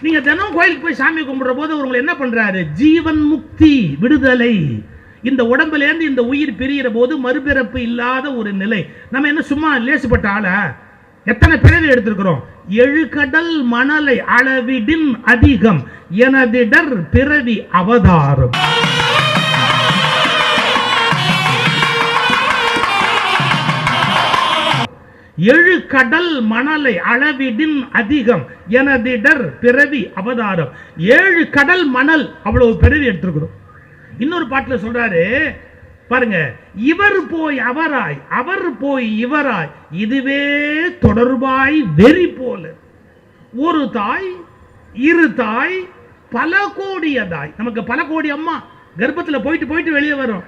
நீங்க தினம் கோயிலுக்கு போய் சாமி கும்பிடுற போது உங்களை என்ன பண்றாரு? ஜீவன் முக்தி விடுதலை. இந்த உடம்புல இருந்து இந்த உயிர் பிரிகிற போது மறுபிறப்பு இல்லாத ஒரு நிலை. நம்ம என்ன சும்மா லேசுப்பட்ட ஆளா? எத்தனை பிறவி எடுத்திருக்கிறோம்? எழுகடல் மணலை அளவிடின் அதிகம். எனதிடர் பிறவி அவதாரம். எழு கடல் மணலை அளவிடின் அதிகம் எனதிடர் பிறவி அவதாரம். ஏழு கடல் மணல் அவ்வளவு பிறவி எடுத்திருக்கிறோம். இன்னொரு பாட்டில் சொல்றாரு பாருங்க இவர் போய் அவராய் அவர் போய் இவராய் இதுவே தொடர்பாய் வெறி போல. ஒரு தாய் இரு தாய் பல கோடியதாய் நமக்கு பல கோடி அம்மா கர்ப்பத்தில் போயிட்டு போயிட்டு வெளியே வரும்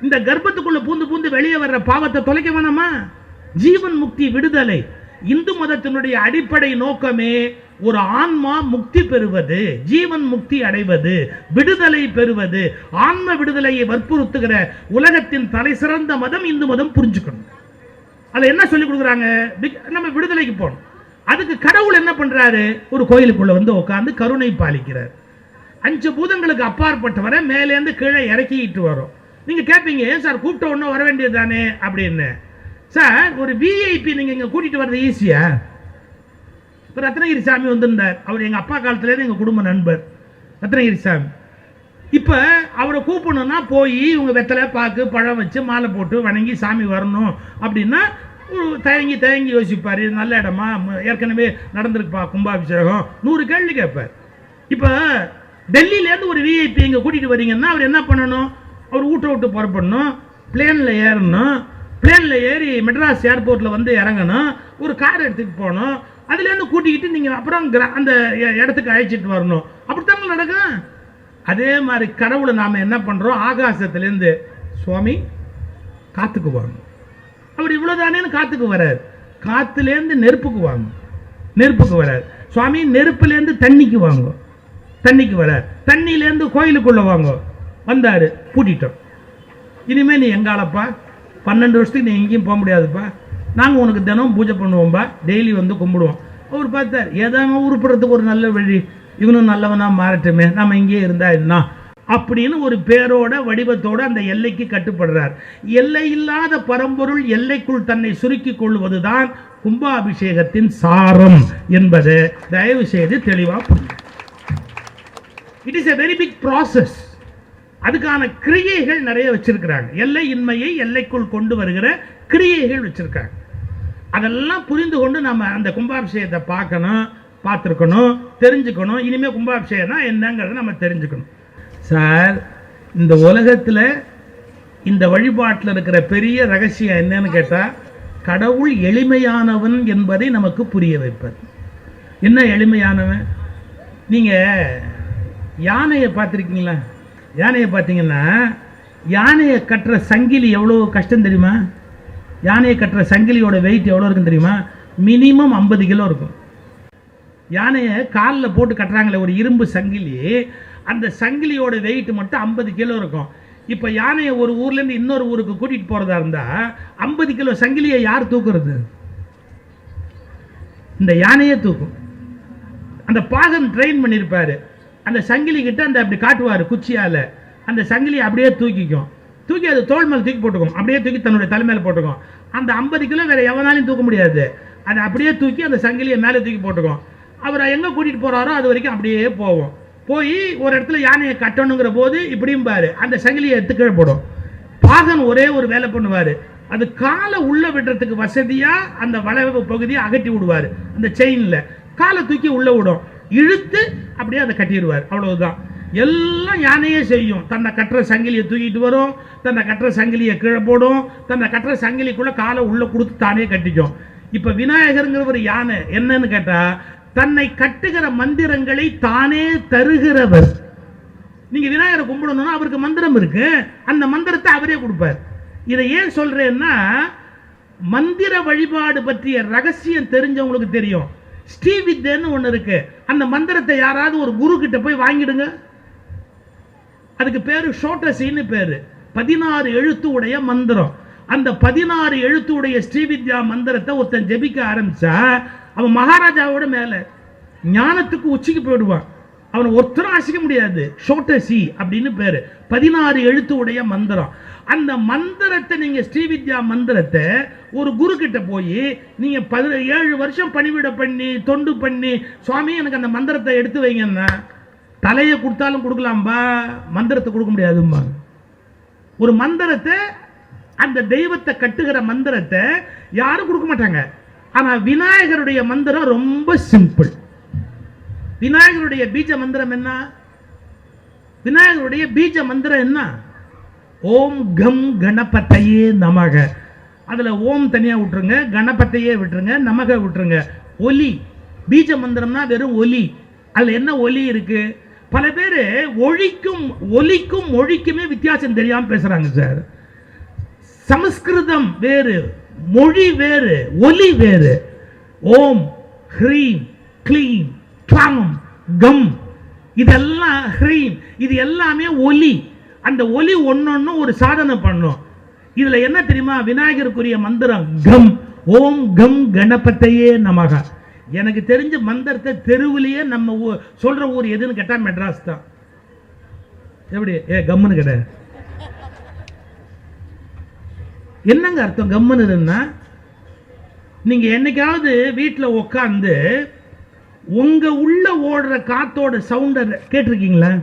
இந்த கர்ப்பத்துக்குள்ள பூந்து பூந்து வெளியே வர்ற பாவத்தை தொலைக்க வேணாமா? ஜீவன் முக்தி விடுதலை. இந்து மதத்தினுடைய அடிப்படை நோக்கமே ஒரு ஆன்மா முக்தி பெறுவது ஜீவன் முக்தி அடைவது விடுதலை பெறுவது ஆன்ம விடுதலையை வற்புறுத்துகிற உலகத்தின் தலை சிறந்த மதம் இந்து மதம் புரிஞ்சுக்கணும். அதை என்ன சொல்லி கொடுக்குறாங்க? நம்ம விடுதலைக்கு போகணும். அதுக்கு கடவுள் என்ன பண்றாரு? ஒரு கோயிலுக்குள்ள வந்து உட்காந்து கருணை பாலிக்கிறார். அஞ்சு பூதங்களுக்கு அப்பாற்பட்டவரை மேலேருந்து கீழே இறக்கிட்டு வரும் நீங்க கேட்பீங்க ஏன் சார் கூப்பிட்ட உடனே வர வேண்டியது தானே? அப்படின்னு. சார் ஒரு விஐபி நீங்கள் இங்கே கூட்டிகிட்டு வர்றது ஈஸியா இப்போ ரத்னகிரி சாமி வந்திருந்தார். அவர் எங்கள் அப்பா காலத்துலேருந்து எங்கள் குடும்ப நண்பர். ரத்னகிரி சாமி. இப்போ அவரை கூப்பிடணும்னா போய் இவங்க வெத்தலை பாக்கு பழம் வச்சு மாலை போட்டு வணங்கி சாமி வரணும் அப்படின்னா தயங்கி தயங்கி யோசிப்பார். இது நல்ல இடமா? ஏற்கனவே நடந்திருக்குப்பா கும்பாபிஷேகம். நூறு கேள்வி கேட்பார். இப்போ டெல்லியிலேருந்து ஒரு விஐபி இங்கே கூட்டிகிட்டு வரீங்கன்னா அவர் என்ன பண்ணணும்? அவர் வீட்டை விட்டு புறப்படணும். பிளேனில் ஏறணும். பிளேனில் ஏறி மெட்ராஸ் ஏர்போர்ட்டில் வந்து இறங்கணும். ஒரு கார் எடுத்துகிட்டு போகணும். அதுலேருந்து கூட்டிக்கிட்டு நீங்கள் அப்புறம் கிரா- அந்த இடத்துக்கு அழைச்சிட்டு வரணும். அப்படித்தாங்க நடக்கும்? அதே மாதிரி கடவுளை நாம் என்ன பண்ணுறோம் ஆகாசத்துலேருந்து சுவாமி காத்துக்கு அப்படி அவர் இவ்வளோதானேன்னு காற்றுக்கு வரார். காற்றுலேருந்து நெருப்புக்கு வாங்க நெருப்புக்கு வரார். சுவாமி நெருப்புலேருந்து தண்ணிக்கு வாங்கும் தண்ணிக்கு வரார். தண்ணியிலேருந்து கோயிலுக்குள்ளே வாங்கும் வந்தார். பூட்டிட்டோம். இனிமேல் நீ எங்காலப்பா? பன்னெண்டு வருஷத்துக்கு நீ எங்கேயும் போக முடியாதுப்பா. நாங்கள் உனக்கு தினம் பூஜை பண்ணுவோம்பா. டெய்லி வந்து கும்பிடுவோம். அவர் பார்த்தார் ஏதாவது உருப்படுறதுக்கு ஒரு நல்ல வழி. இவனும் நல்லவனாக மாறட்டுமே. நம்ம இங்கேயே இருந்தால் என்ன? அப்படின்னு ஒரு பேரோட வடிவத்தோட அந்த எல்லைக்கு கட்டுப்படுறார். எல்லை இல்லாத பரம்பொருள் எல்லைக்குள் தன்னை சுருக்கிக் கொள்வதுதான் கும்பாபிஷேகத்தின் சாரம் என்பது. தயவு செய்து தெளிவாக புரியும் it is a very big process அதுக்கான கிரியைகள் நிறைய வச்சிருக்கிறாங்க. எல்லை இன்மையை எல்லைக்குள் கொண்டு வருகிற கிரியைகள் வச்சிருக்காங்க. அதெல்லாம் புரிந்து கொண்டு நம்ம அந்த கும்பாபிஷேகத்தை பார்க்கணும் பார்த்துருக்கணும் தெரிஞ்சுக்கணும். இனிமேல் கும்பாபிஷேகம்னா என்னங்கிறத நம்ம தெரிஞ்சுக்கணும். சார் இந்த உலகத்தில் இந்த வழிபாட்டில் இருக்கிற பெரிய ரகசியம் என்னன்னு கேட்டால் கடவுள் எளிமையானவன் என்பதை நமக்கு புரிய வைப்பது. என்ன எளிமையானவன்? நீங்கள் யானையை பார்த்துருக்கீங்களா? யானையை பார்த்தீங்கன்னா யானையை கட்டுற சங்கிலி எவ்வளோ கஷ்டம் தெரியுமா? யானையை கட்டுற சங்கிலியோட வெயிட் எவ்வளோ இருக்குன்னு தெரியுமா? மினிமம் ஐம்பது கிலோ இருக்கும். யானையை காலில் போட்டு கட்டுறாங்களே ஒரு இரும்பு சங்கிலி அந்த சங்கிலியோட வெயிட் மட்டும் ஐம்பது கிலோ இருக்கும். இப்போ யானையை ஒரு ஊர்லேருந்து இன்னொரு ஊருக்கு கூட்டிகிட்டு போகிறதா இருந்தால் ஐம்பது கிலோ சங்கிலியை யார் தூக்குறது? இந்த யானையே தூக்கும். அந்த பாகன் ட்ரெயின் பண்ணியிருப்பாரு அந்த சங்கிலி கிட்ட அந்த அப்படி காட்டுவார் குச்சியால். அந்த சங்கிலியை அப்படியே தூக்கிக்கும். தூக்கி அது தோல் மேலே தூக்கி போட்டுக்கும். அப்படியே தூக்கி தன்னுடைய தலைமையில் போட்டுக்கும். அந்த ஐம்பது கிலோ வேறு எவனாலையும் தூக்க முடியாது. அதை அப்படியே தூக்கி அந்த சங்கிலியை மேலே தூக்கி போட்டுக்கும். அவரை எங்கே கூட்டிகிட்டு போகிறாரோ அது வரைக்கும் அப்படியே போவோம். போய் ஒரு இடத்துல யானையை கட்டணுங்கிற போது இப்படியும் பாரு அந்த சங்கிலியை எடுத்து கீழே போடும். பாகன் ஒரே ஒரு வேலை பண்ணுவார். அது காலை உள்ளே விடுறதுக்கு வசதியாக அந்த வளைவு பகுதியை அகட்டி விடுவார். அந்த செயினில் காலை தூக்கி உள்ளே விடும். இழுத்து அப்படியே அதை கட்டிடுவார். அவ்வளவுதான். எல்லாம் யானையே செய்யும். தன்னை கட்டுற சங்கிலியை தூக்கிட்டு வரும். தன்னை கட்டுற சங்கிலியை கீழே போடும். தன்னை கட்டுற சங்கிலிக்குள்ள காலை உள்ள கொடுத்து தானே கட்டிக்கும். இப்ப விநாயகருங்கிற ஒரு யானை என்னன்னு கேட்டா தன்னை கட்டுகிற மந்திரங்களை தானே தருகிறவர். நீங்க விநாயகரை கும்பிடணும்னா அவருக்கு மந்திரம் இருக்கு. அந்த மந்திரத்தை அவரே கொடுப்பார். இதை ஏன் சொல்றேன்னா மந்திர வழிபாடு பற்றிய ரகசியம் தெரிஞ்சவங்களுக்கு தெரியும். ஸ்ரீவித்யன்னு ஒன்று இருக்கு. அந்த மந்திரத்தை யாராவது ஒரு குரு கிட்ட போய் வாங்கிடுங்க. அதுக்கு பேரு ஷோட்டசின்னு பேரு. பதினாறு எழுத்து உடைய மந்திரம். அந்த பதினாறு எழுத்து உடைய ஸ்ரீவித்யா மந்திரத்தை ஒருத்தன் ஜெபிக்க ஆரம்பிச்சா அவன் மகாராஜாவோட மேல ஞானத்துக்கு உச்சிக்கு போயிடுவான். அவனை ஒருத்தரும் அசைக்க முடியாது. ஷோட்டசி அப்படின்னு பேர். பதினாறு எழுத்து உடைய மந்திரம். அந்த மந்திரத்தை நீங்கள் ஸ்ரீவித்யா மந்திரத்தை ஒரு குரு கிட்ட போய் நீங்கள் பதி ஏழு வருஷம் பணிவிட பண்ணி தொண்டு பண்ணி சுவாமி எனக்கு அந்த மந்திரத்தை எடுத்து வைங்கன்னா தலையை கொடுத்தாலும் கொடுக்கலாம்பா மந்திரத்தை கொடுக்க முடியாதும்மா ஒரு மந்திரத்தை அந்த தெய்வத்தை கட்டுகிற மந்திரத்தை யாரும் கொடுக்க மாட்டாங்க. ஆனால் விநாயகருடைய மந்திரம் ரொம்ப சிம்பிள் விநாயகருடைய பீஜ மந்திரம் என்ன? விநாயகருடைய பீஜ மந்திரம் என்ன? ஓம் கம் கணபத்தையே நமக. அதில் ஓம் தனியாக விட்டுருங்க கணபத்தையே விட்டுருங்க நமக விட்டுருங்க. ஒலி. பீஜ மந்திரம்னா வெறும் ஒலி. அதில் என்ன ஒலி இருக்குது பல பேர் ஒழிக்கும் ஒலிக்கும் மொழிக்குமே வித்தியாசம் தெரியாமல் பேசுகிறாங்க சார். சமஸ்கிருதம் வேறு மொழி வேறு ஒலி வேறு. ஓம் ஹ்ரீம் க்ளீம். க்ளாம் கம். இதெல்லாம் ஹ்ரீம். இது எல்லாமே ஒலி. அந்த ஒலி ஒன்னொன்னு ஒரு சாதனை பண்ணும். இதுல என்ன தெரியுமா? விநாயகருக்குரிய மந்திரம் கம். ஓம் கம் கணபத்தையே நமக. எனக்கு தெரிஞ்ச மந்திரத்தை தெருவுலயே நம்ம ஊ- சொல்ற ஊர் எதுன்னு கேட்டா மெட்ராஸ் தான். எப்படி? ஏ கம்முன்னு கிடையாது என்னங்க அர்த்தம் கம்முன்னு கம்முனுன்னா நீங்க என்னைக்காவது வீட்டில் உட்காந்து உங்க உள்ள ஓடுற காத்தோட சவுண்டை கேட்டிருக்கீங்களா?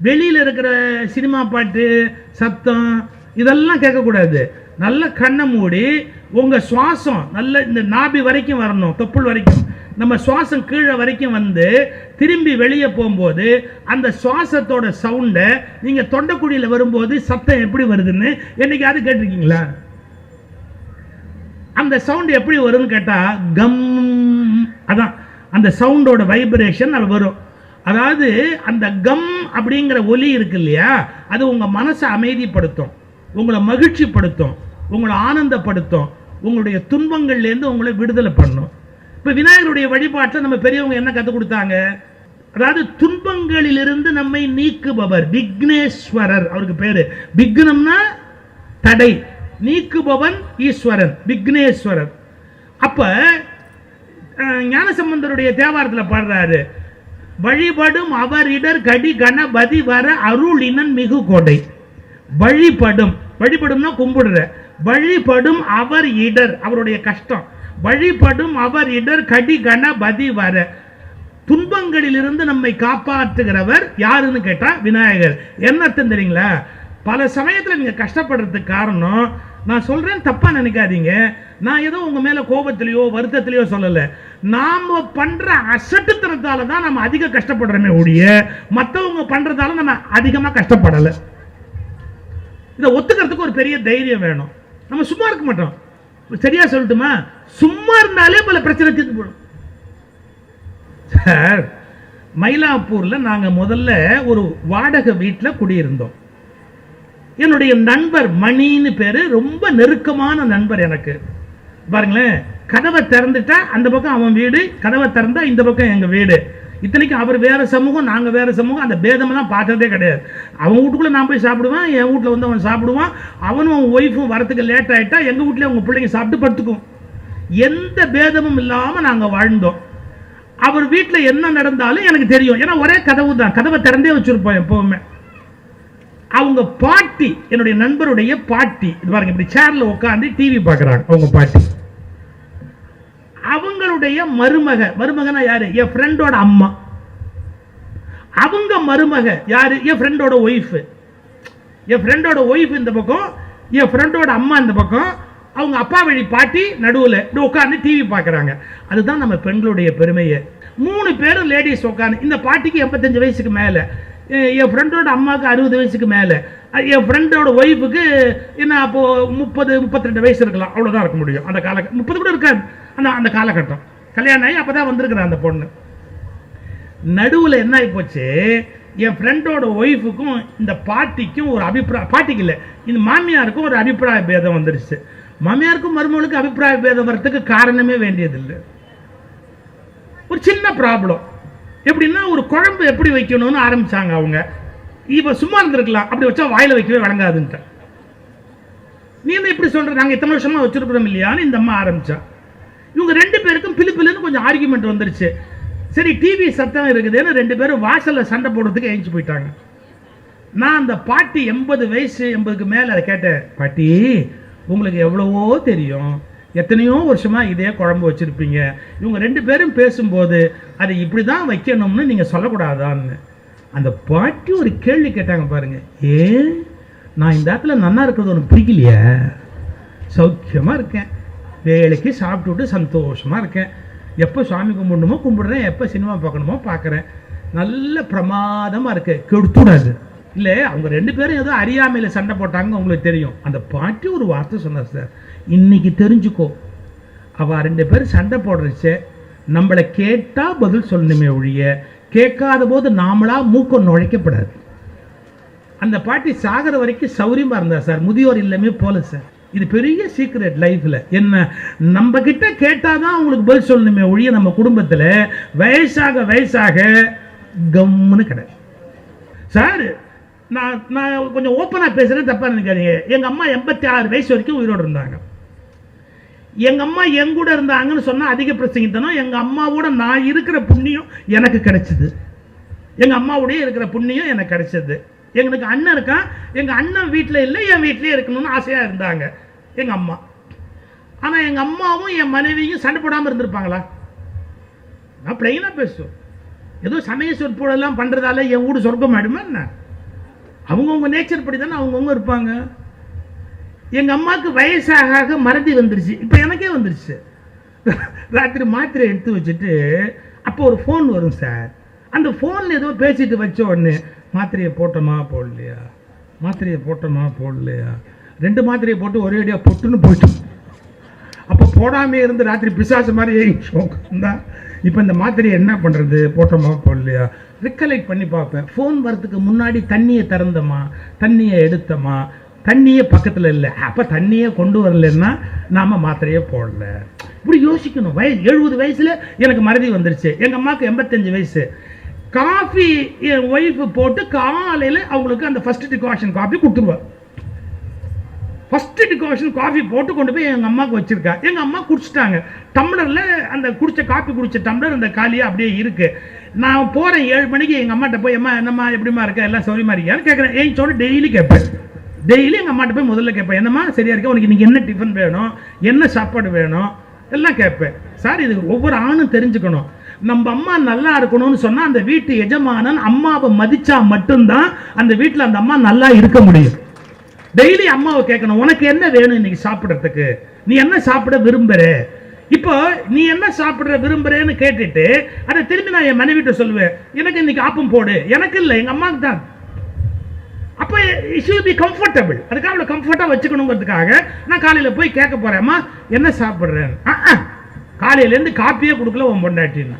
வெளியில் இருக்கிற சினிமா பாட்டு சத்தம் இதெல்லாம் கேட்கக்கூடாது. நல்ல கண்ணை மூடி உங்கள் சுவாசம் நல்ல இந்த நாபி வரைக்கும் வரணும் தொப்புள் வரைக்கும். நம்ம சுவாசம் கீழே வரைக்கும் வந்து திரும்பி வெளியே போகும்போது அந்த சுவாசத்தோட சவுண்டை நீங்கள் தொண்டக்குடியில் வரும்போது சத்தம் எப்படி வருதுன்னு என்னைக்காவது கேட்டிருக்கீங்களா? அந்த சவுண்ட் எப்படி வரும்னு கேட்டால் கம் அதான் அந்த சவுண்டோட வைப்ரேஷன் அது வரும். அதாவது அந்த கம் அப்படிங்கிற ஒலி இருக்கு இல்லையா அது உங்கள் மனசை அமைதிப்படுத்தும் உங்களை மகிழ்ச்சிப்படுத்தும் உங்களை ஆனந்தப்படுத்தும் உங்களுடைய துன்பங்கள்லேருந்து உங்களை விடுதலை பண்ணும். இப்போ விநாயகருடைய வழிபாட்டில் நம்ம பெரியவங்க என்ன கற்றுக் கொடுத்தாங்க? அதாவது துன்பங்களிலிருந்து நம்மை நீக்குபவர் விக்னேஸ்வரர் அவருக்கு பேர். விக்னம்னா தடை. நீக்குபவன் ஈஸ்வரன் விக்னேஸ்வரர். அப்ப ஞானசம்பந்தருடைய தேவாரத்தில் பாடுறாரு வழிபடும் அவர் இடர் கடி கணபதி வர அருளினன் மிகு கொடை. வழிபடும். வழிபடும்னா கும்பிடுற. வழிபடும் அவர் இடர் அவருடைய கஷ்டம். வழிபடும் அவர் இடர் கடி கணபதி வர. துன்பங்களிலிருந்து நம்மை காப்பாற்றுகிறவர் யாருன்னு கேட்டா விநாயகர். என்ன அர்த்தம் தெரியுங்களா? பல சமயத்தில் நீங்கள் கஷ்டப்படுறதுக்கு காரணம் நான் சொல்கிறேன் தப்பாக நினைக்காதீங்க. நான் ஏதோ உங்கள் மேலே கோபத்திலையோ வருத்தத்திலையோ சொல்லலை. நாம பண்ணுற அசட்டுத்தனத்தால தான் நம்ம அதிக கஷ்டப்படுறோமே ஒழிய மற்றவங்க பண்ணுறதால நம்ம அதிகமாக கஷ்டப்படலை. இதை ஒத்துக்கிறதுக்கு ஒரு பெரிய தைரியம் வேணும். நம்ம சும்மா இருக்க மாட்டோம். சரியா சொல்லட்டுமா? சும்மா இருந்தாலே பல பிரச்சனை தீர்த்து போடும் சார் மயிலாப்பூரில் நாங்கள் முதல்ல ஒரு வாடகை வீட்டில் குடியிருந்தோம். என்னுடைய நண்பர் மணின்னு பேர் ரொம்ப நெருக்கமான நண்பர் எனக்கு. பாருங்களேன் கதவை திறந்துட்டா அந்த பக்கம் அவன் வீடு கதவை திறந்தா இந்த பக்கம் எங்கள் வீடு. இத்தனைக்கும் அவர் வேறு சமூகம் நாங்கள் வேறு சமூகம் அந்த பேதமெல்லாம் பார்த்ததே கிடையாது. அவன் வீட்டுக்குள்ளே நான் போய் சாப்பிடுவான் என் வீட்டில் வந்து அவன் சாப்பிடுவான். அவனும் அவன் ஒய்ஃபும் வரத்துக்கு லேட் ஆகிட்டா எங்கள் வீட்லயே அவங்க பிள்ளைங்க சாப்பிட்டு படுத்துக்கும். எந்த பேதமும் இல்லாமல் நாங்கள் வாழ்ந்தோம். அவர் வீட்டில் என்ன நடந்தாலும் எனக்கு தெரியும். ஏன்னா ஒரே கதவு தான். கதவை திறந்தே வச்சிருப்போம் எப்போவுமே. அவங்க பாட்டி என்னுடைய நண்பருடைய பாட்டி. இது பாருங்க இப்படி சேர்ல உட்காந்து டிவி பார்க்கறாங்க அவங்க பாட்டி. அவங்களுடைய மருமக மருமகனா யாரு? என் ஃப்ரெண்டோட அம்மா. அவங்க மருமக யாரு? என் ஃப்ரெண்டோட ஒய்ஃப் என் ஃப்ரெண்டோட ஒய்ஃப் இந்த பக்கம் என் ஃப்ரெண்டோட அம்மா இந்த பக்கம். அவங்க அப்பா வழி பாட்டி நடுவில் இப்படி உட்காந்து டிவி பார்க்குறாங்க. அதுதான் நம்ம பெண்களுடைய பெருமையை. மூணு பேரும் லேடிஸ் உட்காந்து இந்த பாட்டிக்கு எண்பத்தஞ்சு வயசுக்கு மேலே. என் ஃப்ரெண்டோட அம்மாவுக்கு அறுபது வயசுக்கு மேலே. என் ஃப்ரெண்டோட ஒய்ஃபுக்கு என்ன அப்போது முப்பது முப்பத்திரெண்டு வயசு இருக்கலாம். அவ்வளோதான் இருக்க முடியும். அந்த கால முப்பது கூட இருக்காது. அந்த அந்த காலகட்டம். கல்யாணம் ஆகி அப்போ தான் வந்திருக்கிறேன் அந்த பொண்ணு. நடுவில் என்ன ஆகி போச்சு என் ஃப்ரெண்டோட ஒய்ஃபுக்கும் இந்த பாட்டிக்கும் ஒரு அபிப்பிராய பாட்டிக்கு இல்லை இந்த மாமியாருக்கும் ஒரு அபிப்பிராய பேதம் வந்துருச்சு. மாமியாருக்கும் மருமகளுக்கும் அபிப்பிராய பேதம் வர்றதுக்கு காரணமே வேண்டியதில்லை. ஒரு சின்ன ப்ராப்ளம் எப்படின்னா ஒரு குழம்பு எப்படி வைக்கணும்னு ஆரம்பித்தாங்க அவங்க. இப்போ சும்மா இருந்திருக்கலாம். அப்படி வச்சா வாயில் வைக்கவே வழங்காதுன்ட்டு. நீ என்ன இப்படி சொல்ற? இத்தனை வருஷமாக வச்சுருக்கிறோம் இல்லையான்னு இந்த அம்மா ஆரம்பித்தா இவங்க ரெண்டு பேருக்கும் பிலு பிலுன்னு கொஞ்சம் ஆர்குமெண்ட் வந்துருச்சு. சரி டிவி சத்தம் இருக்குதுன்னு ரெண்டு பேரும் வாசலில் சண்டை போடுறதுக்கு எழுந்து போயிட்டாங்க. நான் அந்த பாட்டி எண்பது வயசு எண்பதுக்கு மேலே அதை கேட்டேன் பாட்டி உங்களுக்கு எவ்வளவோ தெரியும். எத்தனையோ வருஷமாக இதே குழம்பு வச்சுருப்பீங்க. இவங்க ரெண்டு பேரும் பேசும்போது அதை இப்படி தான் வைக்கணும்னு நீங்கள் சொல்லக்கூடாதான்னு. அந்த பாட்டி ஒரு கேள்வி கேட்டாங்க பாருங்கள் ஏன் நான் இந்த இடத்துல நன்னா இருக்கிறது ஒன்று பிடிக்கலையே. சௌக்கியமாக இருக்கேன். வேலைக்கு சாப்பிட்டுட்டு சந்தோஷமாக இருக்கேன். எப்போ சாமி கும்பிடணுமோ கும்பிடுறேன். எப்போ சினிமா பார்க்கணுமோ பார்க்குறேன். நல்ல பிரமாதமாக இருக்கு. கெடுத்துடாது. இல்லை அவங்க ரெண்டு பேரும் ஏதோ அறியாமையில் சண்டை போட்டாங்க உங்களுக்கு தெரியும். அந்த பாட்டி ஒரு வார்த்தை சொன்னார் சார். இன்னைக்கு தெரிஞ்சுக்கோ. அவள் ரெண்டு பேரும் சண்டை போடுறச்சே நம்மளை கேட்டால் பதில் சொல்லணுமே ஒழிய கேட்காத போது நாமளா மூக்கம் நுழைக்கப்படாது. அந்த பாட்டி சாகர வரைக்கும் சௌரியமாக இருந்தா சார் முதியோர் இல்லமே போல சார். இது பெரிய சீக்ரெட் லைஃப்பில் என்ன நம்ம கிட்ட கேட்டாதான் அவங்களுக்கு பதில் சொல்லணுமே ஒழிய நம்ம குடும்பத்தில் வயசாக வயசாக கம்முன்னு கிடையாது சார் நான் நான் கொஞ்சம் ஓப்பனாக பேசுகிறேன் தப்பா நினைக்காதீங்க. எங்கள் அம்மா எண்பத்தி ஆறு வயசு வரைக்கும் உயிரோடு இருந்தாங்க. எங்க அம்மா என் கூட இருந்தாங்கன்னு சொன்னா அதிக பிரசங்கித்தனம். எங்க அம்மாவோட நான் இருக்கிற புண்ணியம் எனக்கு கிடைச்சது. எங்க அம்மாவோடய இருக்கிற புண்ணியம் எனக்கு கிடைச்சது. எங்களுக்கு அண்ணன் இருக்கான் எங்க அண்ணன் வீட்டில் இல்லை என் வீட்லயே இருக்கணும்னு ஆசையா இருந்தாங்க. எங்க அம்மா. ஆனா எங்க அம்மாவும் என் மனைவியும் சண்டை போடாம இருந்திருப்பாங்களா? நான் பிளைனா பேசுவேன் ஏதோ சமய சொற்பொழெல்லாம் பண்றதால என் வீடு சொர்க்கம் ஆயிடுமா என்ன? அவங்கவுங்க நேச்சர் படி தானே அவங்கவுங்க இருப்பாங்க. எங்கள் அம்மாவுக்கு வயசாக ஆக மறதி வந்துருச்சு. இப்போ எனக்கே வந்துருச்சு. ராத்திரி மாத்திரை எடுத்து வச்சுட்டு அப்போ ஒரு ஃபோன் வரும் சார் அந்த ஃபோனில் ஏதோ பேசிட்டு வச்ச உடனே மாத்திரையை போட்டோமா போடலையா? மாத்திரையை போட்டோமா போடலையா? ரெண்டு மாத்திரையை போட்டு ஒரே அடியாக பொட்டுன்னு போயிட்டோம் அப்போ போடாமே இருந்து ராத்திரி பிசாசு மாதிரி தான் இப்போ இந்த மாத்திரையை என்ன பண்ணுறது போட்டோமா போடலையா? ரிக்கலெக்ட் பண்ணி பார்ப்பேன். ஃபோன் வரத்துக்கு முன்னாடி தண்ணியை திறந்தோமா? தண்ணியை எடுத்தோமா? தண்ணியே பக்கத்தில் இல்லை. அப்போ தண்ணியே கொண்டு வரலன்னா நாம் மாத்திரையே போடல. இப்படி யோசிக்கணும். வயசு எழுபது வயசில் எனக்கு மறதி வந்துருச்சு. எங்கள் அம்மாவுக்கு எண்பத்தஞ்சு வயசு. காஃபி என் ஒய்ஃபு போட்டு காலையில் அவங்களுக்கு அந்த ஃபஸ்ட்டு டிகாஷன் காஃபி கொடுத்துருவேன் ஃபஸ்ட்டு டிகாஷன் காஃபி போட்டு கொண்டு போய் எங்கள் அம்மாவுக்கு வச்சிருக்கா. எங்கள் அம்மா குடிச்சிட்டாங்க. டம்ளரில் அந்த குடித்த காஃபி குடித்த டம்ளர் அந்த காலியாக அப்படியே இருக்குது நான் போகிறேன் ஏழு மணிக்கு எங்கள் அம்மாட்ட போய் அம்மா என்னம்மா எப்படிமா இருக்கா? எல்லாம் சௌரியமாக இருக்கியான்னு கேட்குறேன் ஏன் சொல்லி டெய்லி கேட்பேன் டெய்லி எங்கள் அம்மாட்ட போய் முதல்ல கேட்பேன் என்னம்மா சரியா இருக்கா உனக்கு இன்னைக்கு என்ன டிஃபன் வேணும் என்ன சாப்பாடு வேணும்? எல்லாம் கேட்பேன். சார் இது ஒவ்வொரு ஆணும் தெரிஞ்சுக்கணும். நம்ம அம்மா நல்லா இருக்கணும்னு சொன்னால் அந்த வீட்டு எஜமானன் அம்மாவை மதிச்சா மட்டும்தான் அந்த வீட்டில் அந்த அம்மா நல்லா இருக்க முடியும். டெய்லி அம்மாவை கேட்கணும் உனக்கு என்ன வேணும் இன்னைக்கு சாப்பிட்றதுக்கு? நீ என்ன சாப்பிட விரும்புகிற இப்போ நீ என்ன சாப்பிட்ற விரும்புறேன்னு கேட்டுட்டு அதை திரும்பி நான் என் மனைவிட்ட சொல்லுவேன் எனக்கு இன்னைக்கு ஆப்பம் போடு. எனக்கு இல்லை எங்கள் அம்மாவுக்கு தான். அப்போ ஷில் பி கம்ஃபர்டபுள் அதுக்காக அவளை கம்ஃபர்ட்டாக வச்சுக்கணுங்கிறதுக்காக நான் காலையில் போய் கேட்க போறேம்மா என்ன சாப்பிட்றேன்? காலையிலேருந்து காப்பியே கொடுக்கல உன் பொண்டாட்டின்னு.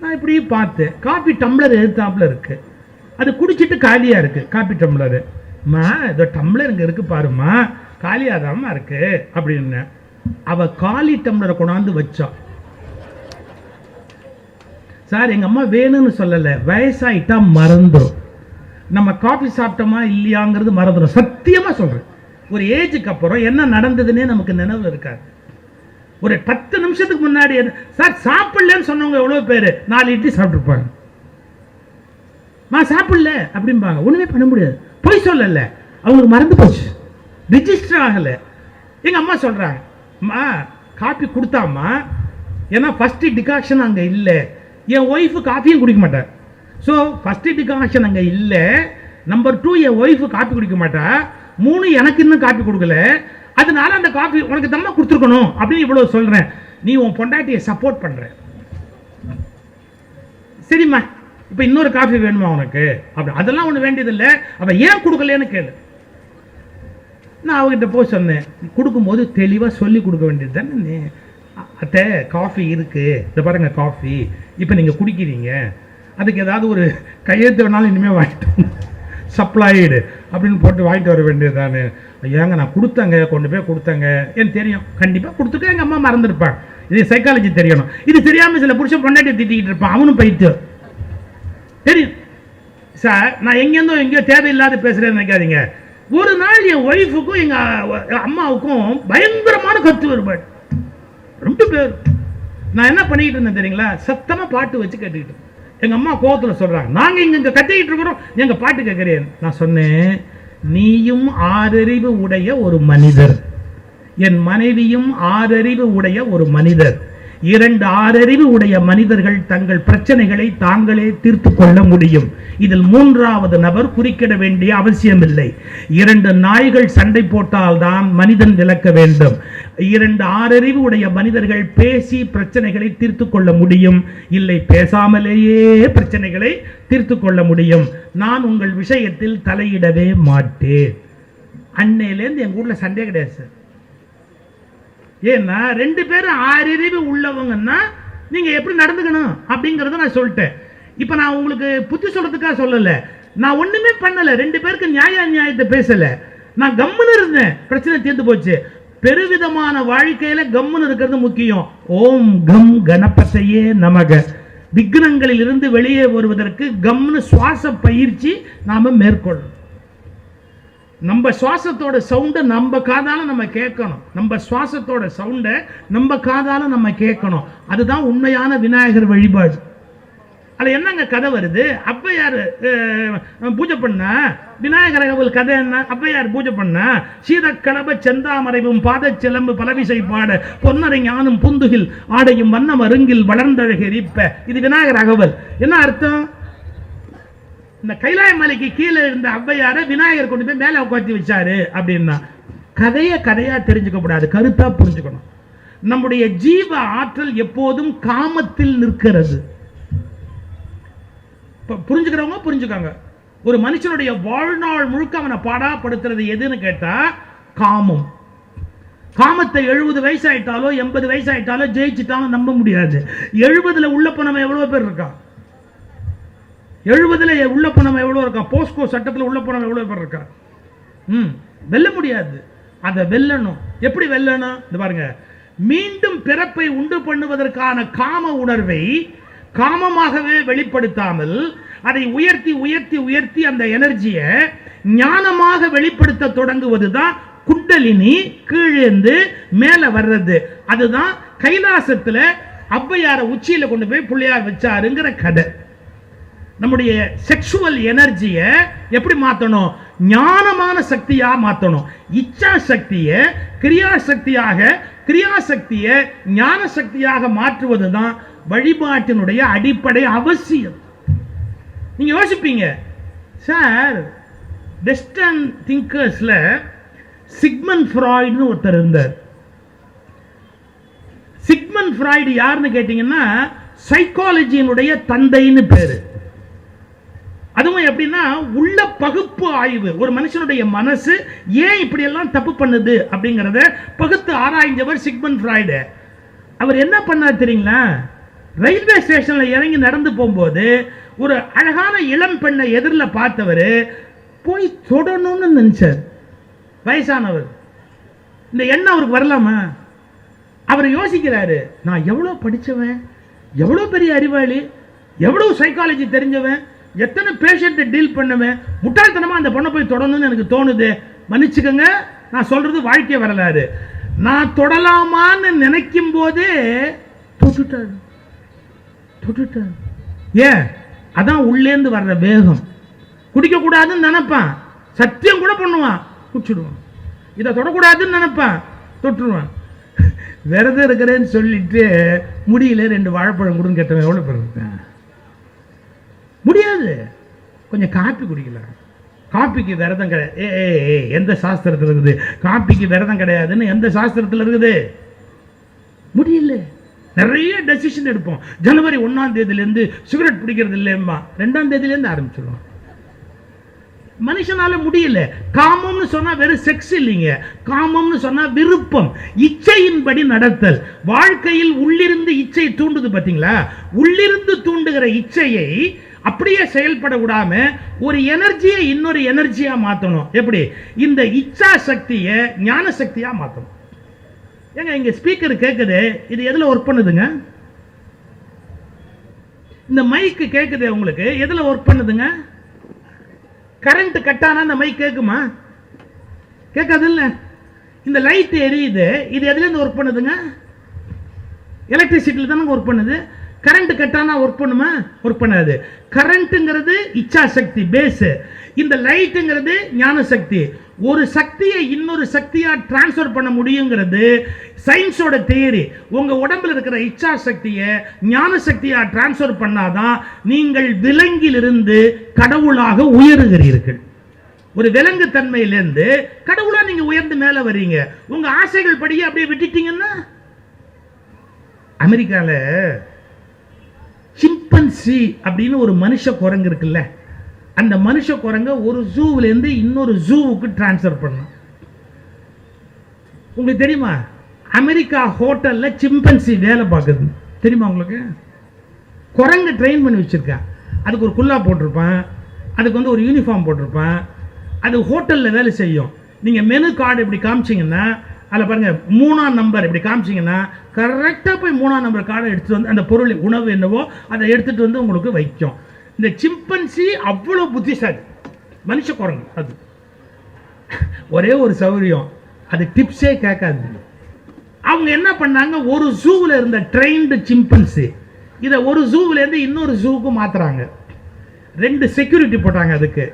நான் இப்படி பார்த்தேன். காப்பி டம்ளர் எடுத்தாப்புல இருக்கு. அது குடிச்சிட்டு காலியா இருக்கு. காப்பி டம்ளரு மா இதோ டம்ளர் இங்கே இருக்கு பாருமா காலியாதாம்மா இருக்கு அப்படின்னு. அவ காலி டம்ளரை கொண்டாந்து வச்சான் சார் எங்க அம்மா வேணும்னு சொல்லலை. வயசாயிட்டா மறந்துடும் நம்ம காஃபி சாப்பிட்டோமா இல்லையாங்கிறது மறந்துடும் சத்தியமா சொல்றேன். ஒரு ஏஜுக்கு அப்புறம் என்ன நடந்ததுன்னே நமக்கு நினைவு இருக்காது. ஒரு பத்து நிமிஷத்துக்கு முன்னாடி சார் சாப்பிடலன்னு சொன்னவங்க எவ்வளவு பேர்? நாலு இட்லி சாப்பிட்ருப்பாங்க மா சாப்பிடல. அப்படிம்பாங்க. ஒண்ணுமே பண்ண முடியாது. பொய் சொல்லல. அவங்களுக்கு மறந்து போச்சு. ரிஜிஸ்டர் ஆகல. எங்க அம்மா சொல்றாங்க அம்மா காப்பி கொடுத்தாம்மா. ஏன்னா ஃபர்ஸ்ட் டிகாக்ஷன் அங்க இல்லை. என் ஒய்ஃபு காஃபியும் குடிக்க மாட்டார். ஸோ ஃபர்ஸ்ட் டிகாஷன் அங்கே இல்லை. நம்பர் டூ என் ஒய்ஃபு காப்பி குடிக்க மாட்டா. மூணு எனக்கு இன்னும் காப்பி கொடுக்கல. அதனால அந்த காப்பி உனக்கு தம்மா கொடுத்துருக்கணும் அப்படின்னு இவ்வளோ சொல்கிறேன் நீ உன் பொண்டாட்டியை சப்போர்ட் பண்ணுற சரிம்மா. இப்போ இன்னொரு காஃபி வேணுமா உனக்கு? அப்படி அதெல்லாம் ஒன்று வேண்டியதில்லை. அவள் ஏன் கொடுக்கலன்னு கேளு. நான் அவகிட்ட போய் சொன்னேன். கொடுக்கும்போது தெளிவாக சொல்லி கொடுக்க வேண்டியது தானே. நீ அத்தை காஃபி இருக்குது இந்த பாருங்கள் காஃபி. இப்போ நீங்கள் குடிக்கிறீங்க. அதுக்கு ஏதாவது ஒரு கையெழுத்து வேணாலும் இனிமேல் வாங்கிட்டு சப்ளைடு அப்படின்னு போட்டு வாங்கிட்டு வர வேண்டியது தானே ஏங்க நான் கொடுத்தேங்க கொண்டு போய் கொடுத்தேங்க. எனக்கு தெரியும். கண்டிப்பாக கொடுத்துட்டு எங்கள் அம்மா மறந்துருப்பாங்க. இது சைக்காலஜி தெரியணும். இது தெரியாமல் சில புருஷன் பொண்டாட்டி திட்டிக்கிட்டு இருப்பான். அவனும் பைத்தியம். தெரியும். சார் நான் எங்கேருந்தோ எங்கேயோ தேவையில்லாத பேசுறேன்னு நினைக்காதீங்க. ஒரு நாள் என் ஒய்ஃபுக்கும் எங்கள் அம்மாவுக்கும் பயங்கரமான கருத்து வேறுபாடு. ரெண்டு பேர் நான் என்ன பண்ணிக்கிட்டு இருந்தேன் தெரியுங்களா? சத்தமாக பாட்டு வச்சு கேட்டுக்கிட்டு எங்கள் எங்க அம்மா கோவத்துல சொல்கிறாங்க நாங்க இங்க இங்க கத்திக்கிட்டு இருக்கிறோம். எங்க பாட்டு கேட்குறேன் நான் சொன்னேன் நீயும் ஆறறிவு உடைய ஒரு மனிதர். என் மனைவியும் ஆறறிவு உடைய ஒரு மனிதர். இரண்டு ஆறறிவு உடைய மனிதர்கள் தங்கள் பிரச்சனைகளை தாங்களே தீர்த்து கொள்ள முடியும். இதில் மூன்றாவது நபர் குறுக்கிட வேண்டிய அவசியமில்லை. இரண்டு நாய்கள் சண்டை போட்டால்தான் மனிதன் விளக்க வேண்டும். இரண்டு ஆறறிவு உடைய மனிதர்கள் பேசி பிரச்சனைகளை தீர்த்து கொள்ள முடியும். இல்லை பேசாமலேயே பிரச்சனைகளை தீர்த்து கொள்ள முடியும். நான் உங்கள் விஷயத்தில் தலையிடவே மாட்டேன். அன்னையிலேருந்து எங்க ஊர்ல சண்டே கிடையாது சார். ஏன்னா ரெண்டு பேரும் ஆறறிவு உள்ளவங்கன்னா நீங்க எப்படி நடந்துக்கணும் அப்படிங்கறத நான் சொல்லிட்டேன். இப்போ நான் உங்களுக்கு புத்தி சொல்கிறதுக்காக சொல்லல. நான் ஒண்ணுமே பண்ணல. ரெண்டு பேருக்கு நியாய நியாயத்தை பேசல. நான் கம்முன்னு இருந்தேன். பிரச்சனை தீர்ந்து போச்சு. பெருவிதமான வாழ்க்கையில கம்முன்னு இருக்கிறது முக்கியம். ஓம் கம் கணபத்தையே நமக. விக்னங்களில் இருந்து வெளியே வருவதற்கு கம்னு சுவாச பயிற்சி நாம மேற்கொள்ளணும். நம்ம சுவாசத்தோட சவுண்டை நம்ம காதால நம்ம கேட்கணும். நம்ம சுவாசத்தோட சவுண்டை நம்ம காதால நம்ம கேட்கணும். அதுதான் உண்மையான விநாயகர் வழிபாடு. அதில் என்னங்க கதை வருது? அப்பையார் பூஜை பண்ணா? விநாயகர் கோவில் கதை என்ன அப்பையார் பூஜை பண்ணா? சீதக்கடப செந்தாமரைவும் பாதச்சிலம்பு பலவிசை பாட பொன்னரை ஞானும் புந்துகில் ஆடையும் வண்ணம் அருங்கில் வளர்ந்தழகு எரிப்ப இது விநாயகர் அகவல். என்ன அர்த்தம்? இந்த கைலாய மலைக்கு கீழே இருந்த ஔவையார விநாயகர் கொண்டு போய் மேலே உட்காந்து வச்சாரு அப்படின்னா கதையை கதையா தெரிஞ்சுக்க கூடாது கருத்தா புரிஞ்சுக்கணும். நம்முடைய ஜீவ ஆற்றல் எப்போதும் காமத்தில் நிற்கிறது. புரிஞ்சுக்கிறவங்க புரிஞ்சுக்காங்க. ஒரு மனுஷனுடைய வாழ்நாள் முழுக்க அவனை பாடாப்படுத்துறது எதுன்னு கேட்டா காமம். காமத்தை எழுபது வயசாயிட்டாலோ எண்பது வயசாயிட்டாலோ ஜெயிச்சுட்டாலும் நம்ப முடியாது. எழுபதுல உள்ள போனவன் எவ்வளவு பேர் இருக்கான் எழுபதுல உள்ள போனவன் எவ்வளவு இருக்கான் போஸ்கோ சட்டத்துல உள்ள போனவன் எவ்வளவு பேர் இருக்கான் ம் வெல்ல முடியாது. அதை வெல்லணும். எப்படி வெல்லணும்? இந்த பாருங்க. மீண்டும் பிறப்பை உண்டு பண்ணுவதற்கான காம உணர்வை காமமாகவே வெளிப்படுத்தாமல் அதை உயர்த்தி உயர்த்தி உயர்த்தி அந்த எனர்ஜியை ஞானமாக வெளிப்படுத்த தொடங்குவது தான் குண்டலினி கீழேந்து மேலே வர்றது. அதுதான் கைலாசத்துல ஔவையார உச்சியில கொண்டு போய் பிள்ளையார் வச்சாருங்கிற கதை. நம்முடைய செக்ஷுவல் எனர்ஜியை எப்படி மாற்றணும் ஞானமான சக்தியாக மாற்றணும் இச்சா சக்தியை கிரியா சக்தியாக கிரியா சக்தியை ஞான சக்தியாக மாற்றுவதுதான் வழிபாட்டினுடைய அடிப்படை அவசியம். நீங்க யோசிப்பீங்க சார் வெஸ்டர்ன் திங்கர்ஸில் சிக்மன் ஃப்ராய்டுன்னு ஒருத்தர் இருந்தார். சிக்மன் ஃப்ராய்டு யாருன்னு கேட்டிங்கன்னா சைக்காலஜியினுடைய தந்தைன்னு பேர். அதுவும் எப்படின்னா உள்ள பகுப்பு ஆய்வு. ஒரு மனுஷனுடைய மனசு ஏன் இப்படியெல்லாம் தப்பு பண்ணுது அப்படிங்கிறத பகுத்து ஆராய்ந்தவர் சிக்மன் ஃப்ராய்டு அவர் என்ன பண்ணார் தெரியுங்களா? ரயில்வே ஸ்டேஷனில் இறங்கி நடந்து போகும்போது ஒரு அழகான இளம் பெண்ணை எதிரில் பார்த்தவர் போய் தொடணும்னு நினச்சார். வயசானவர். இந்த எண்ணம் அவருக்கு வரலாமா? அவர் யோசிக்கிறாரு நான் எவ்வளோ படிச்சவன்? எவ்வளோ பெரிய அறிவாளி? எவ்வளோ சைக்காலஜி தெரிஞ்சவன்? எத்தனை பேஷண்ட்டை டீல் பண்ணுவேன்? முட்டாள்தனமாக அந்த பொண்ணை போய் தொடணும்னு எனக்கு தோணுது. மன்னிச்சுக்கோங்க நான் சொல்கிறது வாழ்க்கை வரலாறு. நான் தொடலாமான்னு நினைக்கும் போதே தொட்டுட்டாரு தொட்டுட்டேன். ஏன்? அதான் உள்ளேந்து வர்ற வேகம். குடிக்கக்கூடாதுன்னு நினப்பான். நினைப்பான் சத்தியம் கூட பண்ணுவான். குடிச்சிடுவான். இதை தொடக்கூடாதுன்னு நினைப்பான். தொட்டுருவான். விரதம் இருக்கிறேன்னு சொல்லிட்டு முடியல ரெண்டு வாழைப்பழம் கொடுன்னு கேட்டவன் எவ்வளோ பேர் முடியாது. கொஞ்சம் காப்பி குடிக்கலாம். காப்பிக்கு விரதம் கிடையாது ஏ ஏ, ஏ எந்த சாஸ்திரத்தில் இருக்குது? காப்பிக்கு விரதம் கிடையாதுன்னு எந்த சாஸ்திரத்தில் இருக்குது? முடியல. நிறைய டெசிஷன் எடுப்போம். ஜனவரி ஒன்றாம் தேதியிலேருந்து சிகரெட் பிடிக்கிறது இல்லையம்மா. ரெண்டாம் தேதியிலேருந்து ஆரம்பிச்சிடுவோம் மனுஷனால முடியல. காமம்னு சொன்னா வெறும் செக்ஸ் இல்லைங்க. காமம்னு சொன்னா விருப்பம். இச்சையின்படி நடத்தல். வாழ்க்கையில் உள்ளிருந்து இச்சை தூண்டுது பாத்தீங்களா? உள்ளிருந்து தூண்டுகிற இச்சையை அப்படியே செயல்பட விடாம ஒரு எனர்ஜியை இன்னொரு எனர்ஜியா மாத்தணும். எப்படி? இந்த இச்சா சக்தியை ஞான சக்தியா மாத்தணும். ஏங்க இங்க ஸ்பீக்கர் கேக்குது. இது எதுல ஒர்க் பண்ணுதுங்க? இந்த மைக்கு கேக்குது உங்களுக்கு? எதுல ஒர்க் பண்ணுதுங்க? கரண்ட் கட் ஆனால் அந்த மைக் கேட்குமா கேட்காது இல்ல இந்த லைட் எரியுது. இது எதுல இருந்து ஒர்க் பண்ணுதுங்க? எலக்ட்ரிசிட்டியில் தானே ஒர்க் பண்ணுது. கரண்ட் கட்டானா ஒர்க் பண்ணுமா? ஒர்க் பண்ணாது. கரண்ட்டுங்கிறது இச்சா சக்தி பேஸு இந்த லைட்டுங்கிறது ஞான சக்தி ஒரு சக்தியை இன்னொரு சக்தியாக டிரான்ஸ்ஃபர் பண்ண முடியுங்கிறது சயின்ஸோட தியரி உங்க உடம்புல இருக்கிற இச்சா சக்தியை ஞான சக்தியாக டிரான்ஸ்ஃபர் பண்ணாதான் நீங்கள் விலங்கிலிருந்து கடவுளாக உயருகிறீர்கள். ஒரு விலங்கு தன்மையிலேருந்து கடவுளா நீங்க உயர்ந்து மேலே வரீங்க. உங்க ஆசைகள் படியே அப்படியே விட்டுட்டீங்கன்னா அமெரிக்காவில் சிம்பன்சி அப்படின்னு ஒரு மனுஷ குரங்கு இருக்குல்ல அந்த மனுஷ குரங்க ஒரு ஜூவிலேருந்து இருந்து இன்னொரு ஜூவுக்கு டிரான்ஸ்ஃபர் பண்ணும். உங்களுக்கு தெரியுமா? அமெரிக்கா ஹோட்டல்ல சிம்பன்சி வேலை பார்க்குது. தெரியுமா உங்களுக்கு? குரங்கு ட்ரெயின் பண்ணி வச்சிருக்கேன் அதுக்கு ஒரு குல்லா போட்டிருப்பேன் அதுக்கு வந்து ஒரு யூனிஃபார்ம் போட்டிருப்பேன் அது ஹோட்டலில் வேலை செய்யும். நீங்கள் மெனு கார்டு இப்படி காமிச்சிங்கன்னா அதில் பாருங்கள் மூணாம் நம்பர் இப்படி காமிச்சிங்கன்னா கரெக்டாக போய் மூணாம் நம்பர் கார்டை எடுத்துகிட்டு வந்து அந்த பொருள் உணவு என்னவோ அதை எடுத்துகிட்டு வந்து உங்களுக்கு வைக்கும். இந்த சிம்பன்சி அவ்வளோ புத்திசாலி. மனுஷ குரங்கு அது. ஒரே ஒரு சௌகரியம் அது டிப்ஸே கேட்காது. அவங்க என்ன பண்ணாங்க ஒரு ஜூவில் இருந்த ட்ரெயின்டு சிம்பன்சி இதை ஒரு ஜூவிலேருந்து இன்னொரு ஜூவுக்கு மாற்றுறாங்க ரெண்டு செக்யூரிட்டி போட்டாங்க அதுக்கு.